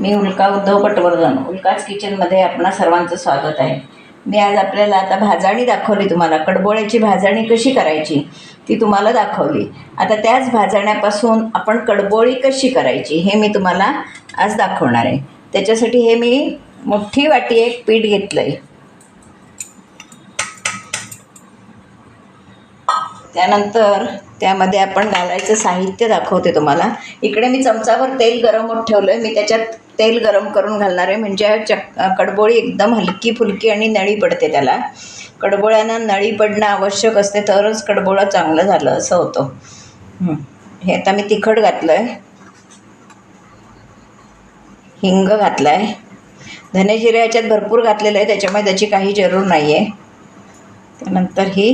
मी उल्का उद्धव पटवर्धन उल्काच किचनमध्ये आपणा सर्वांचं स्वागत आहे. मी आज आपल्याला आता भाजाणी दाखवली तुम्हाला. कडबोळ्याची भाजाणी कशी करायची ती तुम्हाला दाखवली. आता त्याच भाजण्यापासून आपण कडबोळी कशी करायची हे मी तुम्हाला आज दाखवणार आहे. त्याच्यासाठी हे मी मोठी वाटी एक पीठ घेतलं आहे त्यानंतर त्यामध्ये आपण घालायचं साहित्य दाखवते तुम्हाला. इकडे मी चमचावर तेल गरम होत ठेवलं आहे मी त्याच्यात तेल गरम करून घालणार आहे. म्हणजे चक कडबोळी एकदम हलकी फुलकी आणि नळी पडते त्याला. कडबोळ्यांना नळी पडणं आवश्यक असते तरच कडबोळं चांगलं झालं असं होतं. हं. आता मी तिखट घातलं आहे हिंग घातलं आहे धने जिरे याच्यात भरपूर घातलेलं आहे. त्याच्यामुळे त्याची काही जरूर नाही आहे त्यानंतर ही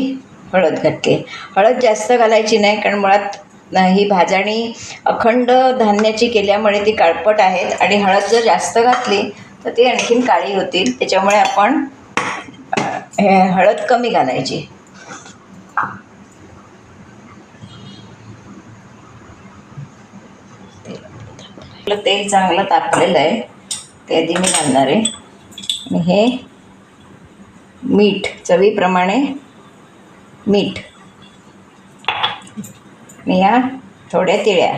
हळद घातली. हळद जास्त घालायची नाही कारण मुळात ही भाजणी अखंड धान्याची केल्यामुळे ती काळपट आहेत आणि हळद जर जास्त घातली तर ती आणखीन काळी होतील. त्याच्यामुळे आपण हे हळद कमी घालायची. आपलं तेल चांगलं तापलेलं आहे. ते आधी मी घालणार आहे. हे मीठ चवीप्रमाणे मीठ. आणि या थोड्या तिळ्या.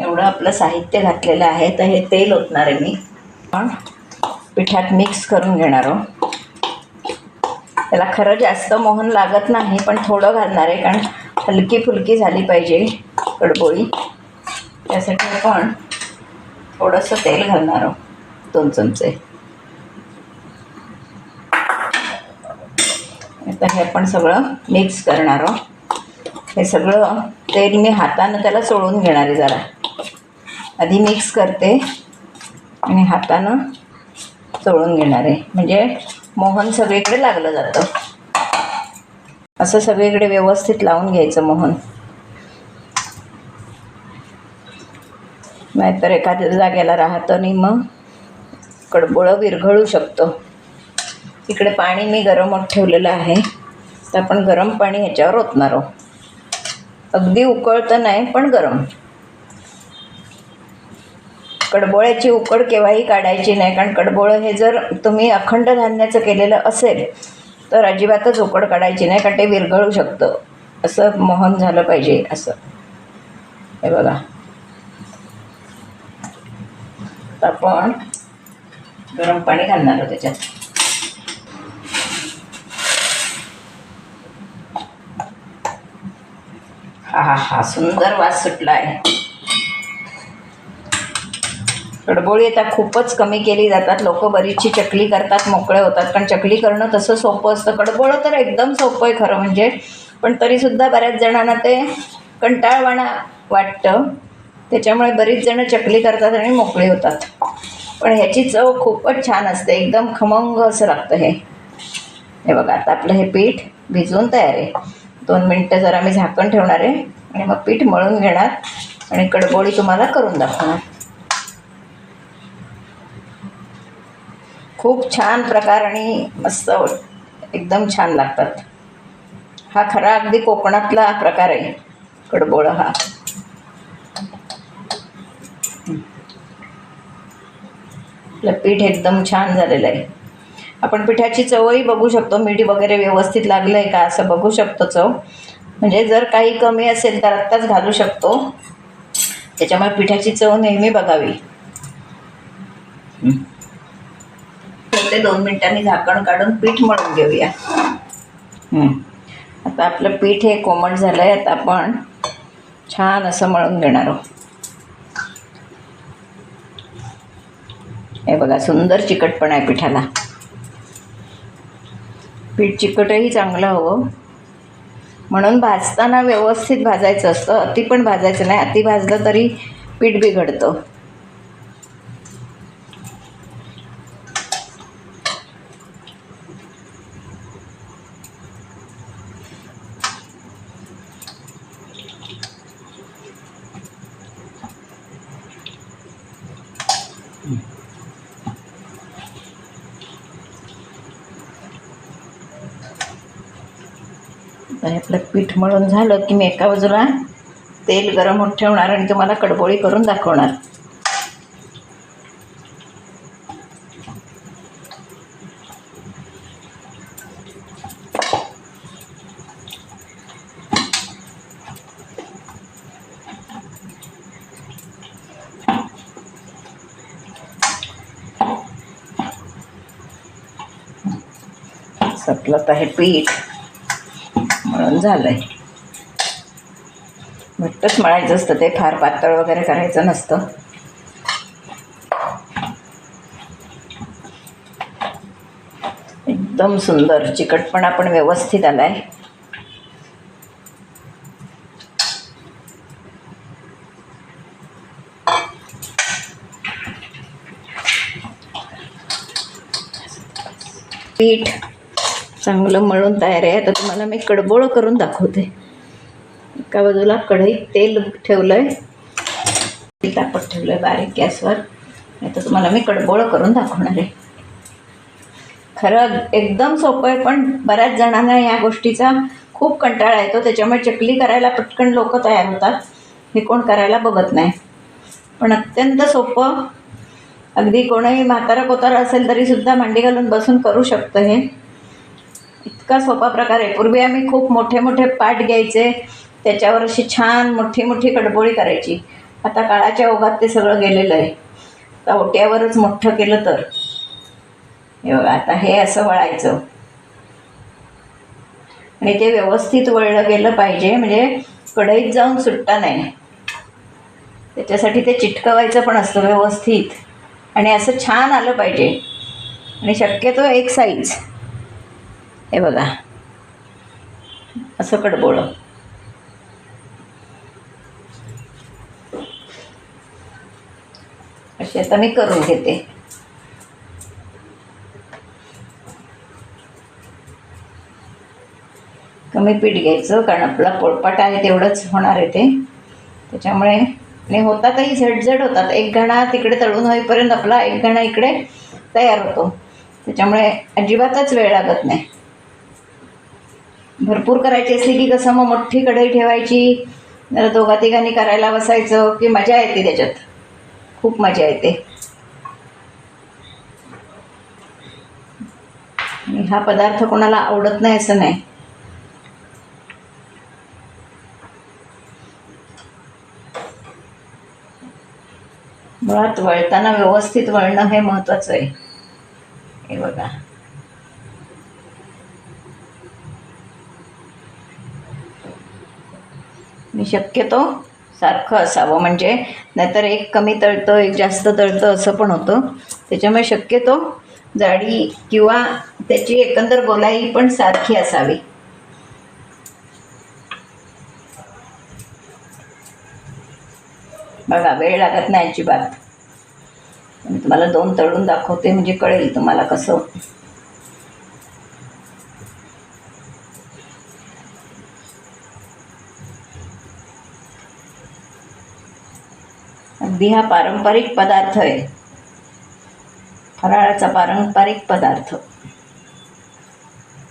एवढं आपलं साहित्य घातलेलं आहे तर हे तेल ओतणार आहे मी. पण पिठात मिक्स करून घेणार आहोत. त्याला खरं जास्त मोहन लागत नाही पण थोडं घालणार आहे कारण हलकी फुलकी झाली पाहिजे कडबोळी. त्यासाठी आपण थोडंसं तेल घालणार आहोत दोन चमचे आता हे आपण सगळं मिक्स करणार आहोत. हे सगळं तेल मी हातानं त्याला चोळून घेणार आहे जरा. आधी मिक्स करते आणि हातानं चोळून घेणार आहे. म्हणजे मोहन सगळीकडे लागलं जातं. असं सगळीकडे व्यवस्थित लावून घ्यायचं मोहन. नाहीतर एखाद्या जागेला राहतं आणि मग कडबोळं विरघळू शकतं. इकडे पाणी मी गरमच ठेवलेलं आहे. तर आपण गरम पाणी ह्याच्यावर ओतणार आहोत. अगदी उकळतं नाही पण गरम. कडबोळ्याची उकड केव्हाही काढायची नाही कारण कडबोळं हे जर तुम्ही अखंड धान्याचं केलेलं असेल तर अजिबातच उकड काढायची नाही कारण ते विरघळू शकतं. असं मोहन झालं पाहिजे असं. हे बघा. आपण गरम पाणी घालणार आहोत त्याच्यात. हा हा हा सुंदर वास सुटला आहे कडबोळी आता खूपच कमी केली जातात. लोक बरीचशी चकली करतात मोकळे होतात. पण चकली करणं तसं सोपं असतं. कडबोळं तर एकदम सोपं आहे खरं म्हणजे. पण तरीसुद्धा बऱ्याच जणांना ते कंटाळवाणा वाटतं. त्याच्यामुळे बरीच जणं चकली करतात आणि मोकळी होतात. पण ह्याची चव खूपच छान असते. एकदम खमंग असं लागतं हे. हे बघा आता आपलं हे पीठ भिजवून तयार आहे. दोन मिनटं जरा मी झाकण ठेवणार आहे आणि मग पीठ मळून घेणार आणि कडबोळी तुम्हाला करून दाखवणार. खूप छान प्रकार आणि मस्त एकदम छान लागतात. हा खरा अगदी कोकणातला प्रकार आहे कडबोळं हा. आपलं पीठ एकदम छान झालेलं आहे. आपण पिठाची चवही बघू शकतो. मीठ वगैरे व्यवस्थित लागलं आहे का असं बघू शकतो चव. म्हणजे जर काही कमी असेल तर आत्ताच घालू शकतो. त्याच्यामुळे पिठाची चव नेहमी बघावी. ठेवते दोन मिनिटांनी झाकण काढून पीठ मळून घेऊया. आता आपलं पीठ हे कोमट झालं आहे आता आपण छान असं मळून घेणार आहोत. हे बघा सुंदर चिकटपणा आहे पिठाला. पीठ चिकटही चांगलं हवं. म्हणून भाजताना व्यवस्थित भाजायचं असतं. अति पण भाजायचं नाही. अति भाजलं तरी पीठ बिघडतं. आणि आपलं पीठ मळून झालं की मी एका बाजूला तेल गरम होत ठेवणार आणि तुम्हाला कडबोळी करून दाखवणार. सपलत आहे पीठ. झालं आहे घट्टच मळायचं असतं ते फार पातळ वगैरे करायचं नसतं. एकदम सुंदर चिकटपणा पण व्यवस्थित आलाय. पीठ चांगलं मळून तयार आहे. आता तुम्हाला मी कडबोळं करून दाखवते. एका बाजूला कढईत तेल ठेवलं आहे तेल तापत ठेवलं आहे बारीक गॅसवर. आता तुम्हाला मी कडबोळं करून दाखवणार आहे. खरं एकदम सोपं आहे पण बऱ्याच जणांना या गोष्टीचा खूप कंटाळा येतो. त्याच्यामुळे चकली करायला पटकन लोक तयार होतात. हे कोण करायला बघत नाही. पण अत्यंत सोपं. अगदी कोणीही म्हातारा कोतारा असेल तरीसुद्धा मांडी घालून बसून करू शकतं हे. इतका सोपा प्रकार आहे. पूर्वी आम्ही खूप मोठे मोठे पाट घ्यायचे त्याच्यावर अशी छान मोठी मोठी कडबोळी करायची. आता काळाच्या ओघात ते सगळं गेलेलं आहे. आता ओट्यावरच मोठं केलं तर. हे बघा आता हे असं वळायचं. आणि ते व्यवस्थित वळलं गेलं पाहिजे म्हणजे कढईत जाऊन सुट्टा नाही. त्याच्यासाठी ते चिटकवायचं पण असतं व्यवस्थित. आणि असं छान आलं पाहिजे. आणि शक्यतो एक साईज हे बघा. असं कडबोळं. अशी आता मी करून घेते. कमी पीठ घ्यायचं कारण आपला पोळपाट आहे तेवढंच होणार आहे ते. त्याच्यामुळे आणि होतातही झटझट होतात. एक घणा तिकडे तळून होईपर्यंत आपला एक घणा इकडे तयार होतो. त्याच्यामुळे अजिबातच वेळ लागत नाही. भरपूर करायची असली की कसं मग मोठी कढई ठेवायची जरा दोघा तिघांनी करायला बसायचं की मजा येते त्याच्यात. खूप मजा येते. हा पदार्थ कोणाला आवडत नाही असं नाही. मुळात वळताना व्यवस्थित वळणं हे महत्त्वाचं आहे हे बघा मी शक्यतो सारखं असावं. म्हणजे नाहीतर एक कमी तळतं एक जास्त तळतं असं पण होतं. त्याच्यामुळे शक्यतो जाडी किंवा त्याची एकंदर गोलाई पण सारखी असावी. बघा वेळ लागत नाही अजिबात. मी तुम्हाला दोन तळून दाखवते म्हणजे कळेल तुम्हाला कसं अगदी हा पारंपरिक पदार्थ आहे. फराळाचा पारंपरिक पदार्थ.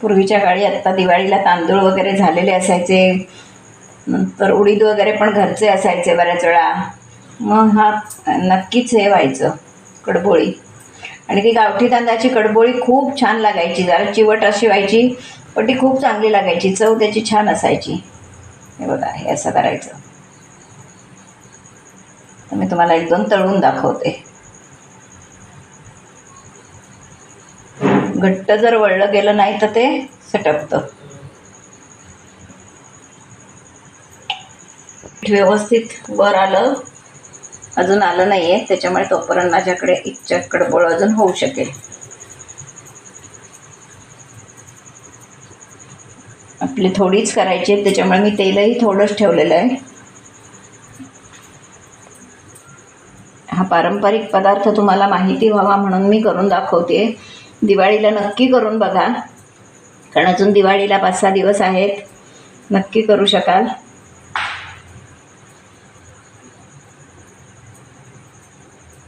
पूर्वीच्या काळी आत्ता दिवाळीला तांदूळ वगैरे झालेले असायचे. नंतर उडीद वगैरे पण घरचे असायचे बऱ्याच वेळा. मग हा नक्कीच हे व्हायचं कडबोळी. आणि ती गावठी तांदळाची कडबोळी खूप छान लागायची. जरा चिवट अशी व्हायची पण ती खूप चांगली लागायची. चव त्याची छान असायची. हे बघा हे असं करायचं. मी तुम्हाला एक दोन तळून दाखवते. घट्ट जर वळलं गेलं नाही तर ते सटकतं. व्यवस्थित वर आलं. अजून आलं नाही आहे त्याच्यामुळे तोपर्यंत माझ्याकडे इच्छा कडबोळ अजून होऊ शकेल. आपली थोडीच करायची आहे. त्याच्यामुळे मी तेलही थोडंच ठेवलेलं आहे. हा पारंपरिक पदार्थ तुम्हाला माहिती व्हावा म्हणून मी करून दाखवते. दिवाळीला नक्की करून बघा. कारण अजून दिवाळीला पाच सहा दिवस आहेत. नक्की करू शकाल.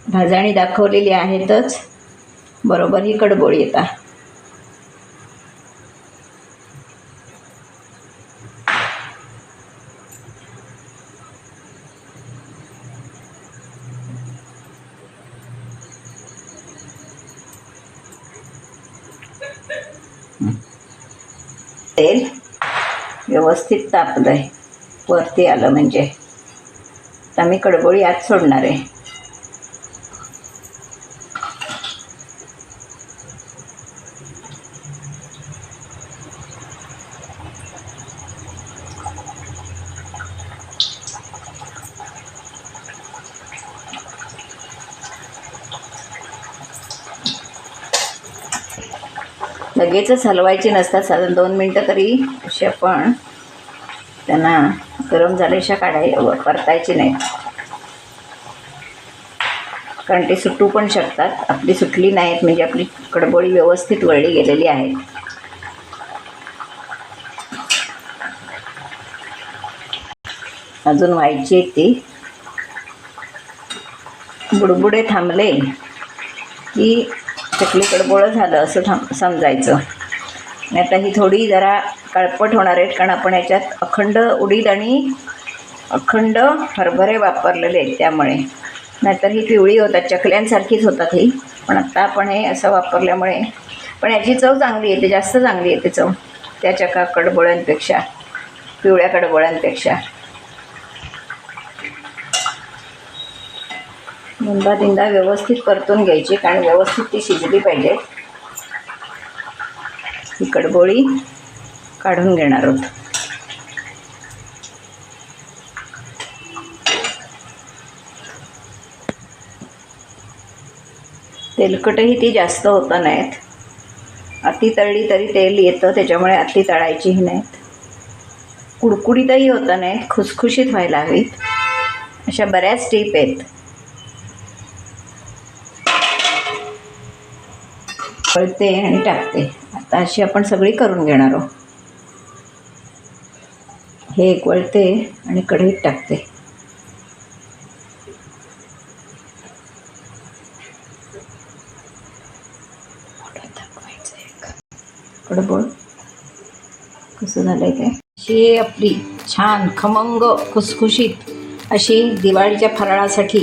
भाजणी दाखवलेली आहेतच. बरोबर ही कडबोळी येतात तेल व्यवस्थित तापलं आहे वरती आलं म्हणजे. आता मी कडबोळी आत सोडणार आहे. लगेचच हलवायचे नसतात साधारण दोन मिनटं तरी अशी आपण त्यांना गरम झाल्याशा काढाय परतायची नाही कारण ते सुटू पण शकतात. आपली सुटली नाहीत म्हणजे आपली कडबोळी व्यवस्थित वळली गेलेली आहे अजून व्हायची आहे ती. बुडबुडे थांबले की चकली कडबोळं झालं असं थांब समजायचं. आणि आता ही थोडी जरा काळपट होणार आहेत कारण आपण याच्यात अखंड उडीद आणि अखंड हरभरे वापरलेले आहेत त्यामुळे. नाहीतर ही पिवळी होतात चकल्यांसारखीच होतात ही. पण आत्ता आपण हे असं वापरल्यामुळे पण याची चव चांगली येते जास्त चांगली येते चव. त्या चका कडबोळ्यांपेक्षा पिवळ्या कडबोळ्यांपेक्षा. दोनदा तीनदा व्यवस्थित परतून घ्यायची कारण व्यवस्थित ती शिजली पाहिजे. ही कडबोळी काढून घेणार आहोत. तेलकटही ती जास्त होतं नाहीत. अति तळली तरी तेल येतं त्याच्यामुळे अति तळायचीही नाहीत. कुडकुडीतही होतं नाहीत खुसखुशीत व्हायला हवीत. अशा बऱ्याच टीप आहेत. कळते आणि टाकते. आता अशी आपण सगळी करून घेणार आहोत. हे एक वळते आणि कढईत टाकते. कडबोळ कसं झालंय काय अशी आपली छान खमंग खुसखुशीत अशी दिवाळीच्या फराळासाठी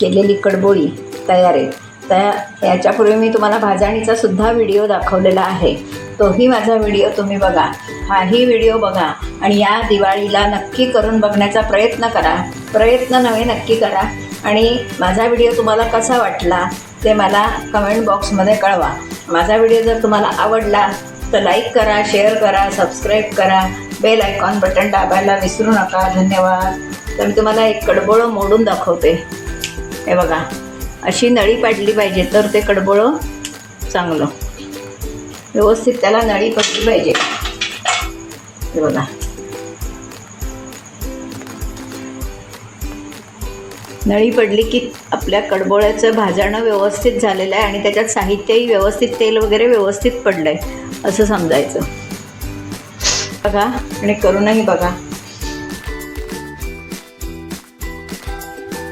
केलेली कडबोळी तयार आहे. तर याच्यापूर्वी मी तुम्हाला भाजणीचा सुद्धा व्हिडिओ दाखवलेला आहे. तोही माझा व्हिडिओ तुम्ही बघा. हाही व्हिडिओ बघा आणि या दिवाळीला नक्की करून बघण्याचा प्रयत्न करा. प्रयत्न नव्हे नक्की करा. आणि माझा व्हिडिओ तुम्हाला कसा वाटला ते मला कमेंट बॉक्समध्ये कळवा. माझा व्हिडिओ जर तुम्हाला आवडला तर लाईक करा शेअर करा सबस्क्राईब करा. बेल आयकॉन बटन दाबायला विसरू नका. धन्यवाद. तर मी तुम्हाला एक कडबोळं मोडून दाखवते. हे बघा. अशी नळी पाडली पाहिजे तर ते कडबोळं चांगलं. व्यवस्थित त्याला नळी पडली पाहिजे. हे बघा. नळी पडली की आपल्या कडबोळ्याचं भाजणं व्यवस्थित झालेलं आहे आणि त्याच्यात साहित्यही व्यवस्थित तेल वगैरे व्यवस्थित पडलं आहे असं समजायचं. बघा आणि करूनही बघा.